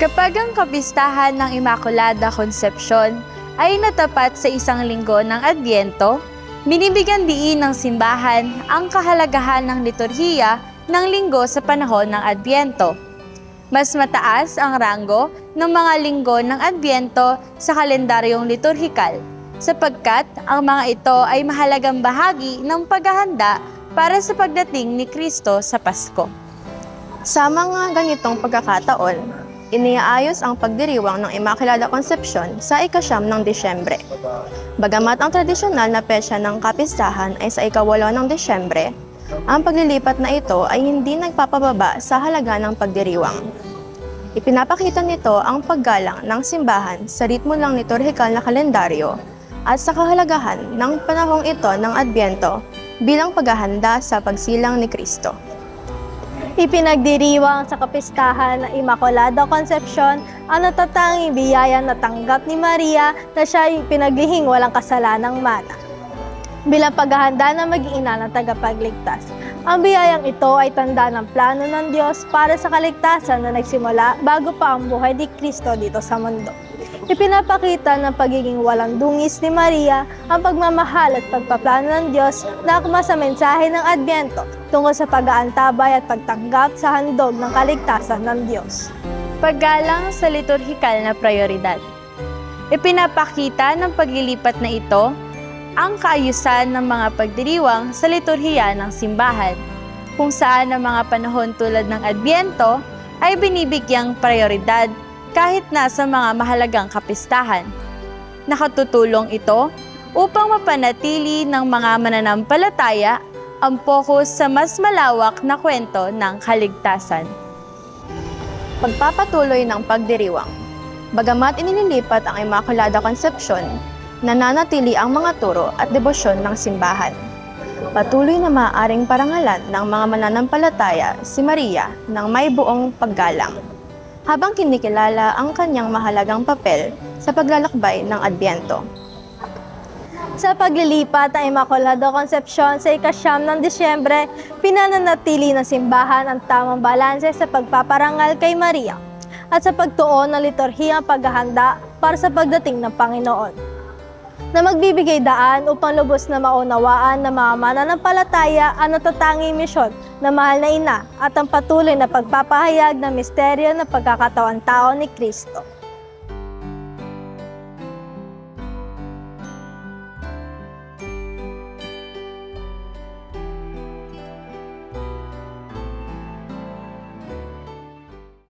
Kapag ang kapistahan ng Immaculada Concepcion ay natapat sa isang linggo ng Adbyento, binibigyan diin ng simbahan ang kahalagahan ng liturhiya ng linggo sa panahon ng Adbyento. Mas mataas ang ranggo ng mga linggo ng Adbyento sa kalendaryong liturhikal sapagkat ang mga ito ay mahalagang bahagi ng paghahanda para sa pagdating ni Kristo sa Pasko. Sa mga ganitong pagkakataon, iniaayos ang pagdiriwang ng Immaculada Concepcion sa ikasyam ng Disyembre. Bagamat ang tradisyonal na pesya ng kapistahan ay sa ikawalo ng Disyembre, ang paglilipat na ito ay hindi nagpapababa sa halaga ng pagdiriwang. Ipinapakita nito ang paggalang ng simbahan sa ritmo ng liturhikal na kalendaryo at sa kahalagahan ng panahong ito ng Adbyento bilang paghahanda sa pagsilang ni Kristo. Ipinagdiriwang sa kapistahan ng Immaculada Concepcion ang natatanging biyaya na tanggap ni Maria na siya ay pinaglihing walang kasalanang mana. Bilang paghahanda na maging ina ng tagapagligtas. Ang biyayang ito ay tanda ng plano ng Diyos para sa kaligtasan na nagsimula bago pa ang buhay ni Kristo dito sa mundo. Ipinapakita ng pagiging walang dungis ni Maria ang pagmamahal at pagpaplano ng Diyos na akma sa mensahe ng Adbyento tungkol sa pag-aantabay at pagtanggap sa handog ng kaligtasan ng Diyos. Paggalang sa liturhikal na prioridad. Ipinapakita ng paglilipat na ito ang kaayusan ng mga pagdiriwang sa liturhiya ng simbahan, kung saan ang mga panahon tulad ng Adbyento ay binibigyang prioridad kahit na sa mga mahalagang kapistahan. Nakatutulong ito upang mapanatili ng mga mananampalataya ang focus sa mas malawak na kwento ng kaligtasan. Pagpapatuloy ng pagdiriwang. Bagamat inililipat ang Immaculada Concepcion, nananatili ang mga turo at debosyon ng simbahan. Patuloy na maaaring parangalan ng mga mananampalataya si Maria ng may buong paggalang, habang kinikilala ang kanyang mahalagang papel sa paglalakbay ng Adbyento. Sa paglilipat ng Immaculada Concepcion sa ikasyam ng Disyembre, pinananatili ng simbahan ang tamang balanse sa pagpaparangal kay Maria at sa pagtuon ng liturhiyang paghahanda para sa pagdating ng Panginoon na magbibigay daan upang lubos na maunawaan ng mga mananampalataya ang natatanging misyon na mahal na ina at ang patuloy na pagpapahayag ng misteryo ng pagkakatawan tao ni Kristo.